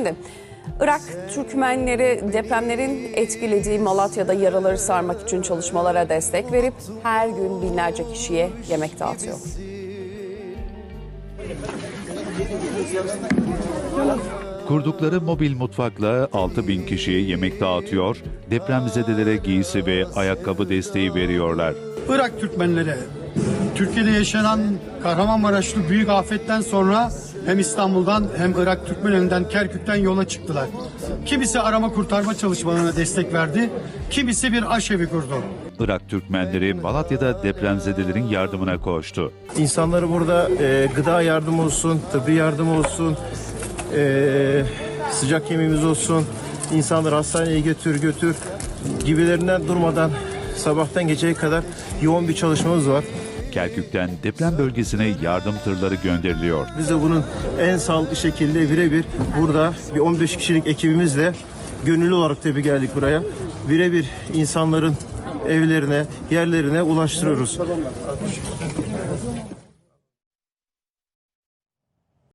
Şimdi Irak Türkmenleri depremlerin etkilediği Malatya'da yaraları sarmak için çalışmalara destek verip her gün binlerce kişiye yemek dağıtıyor. Kurdukları mobil mutfakla 6 bin kişiye yemek dağıtıyor, depremzedelere giysi ve ayakkabı desteği veriyorlar. Irak Türkmenleri Türkiye'de yaşanan Kahramanmaraşlı büyük afetten sonra hem İstanbul'dan hem Irak Türkmenlerinden Kerkük'ten yola çıktılar. Kimisi arama kurtarma çalışmalarına destek verdi, kimisi bir aşevi kurdu. Irak Türkmenleri Malatya'da depremzedelerin yardımına koştu. İnsanları burada e, gıda yardım olsun, tıbbi yardım olsun, e, sıcak yemeğimiz olsun, insanları hastaneye götür götür gibilerinden durmadan sabahtan geceye kadar yoğun bir çalışmamız var. Kerkük'ten deprem bölgesine yardım tırları gönderiliyor. Biz de bunun en sağlıklı şekilde birebir burada bir 15 kişilik ekibimizle gönüllü olarak tabii geldik buraya. Birebir insanların evlerine, yerlerine ulaştırıyoruz.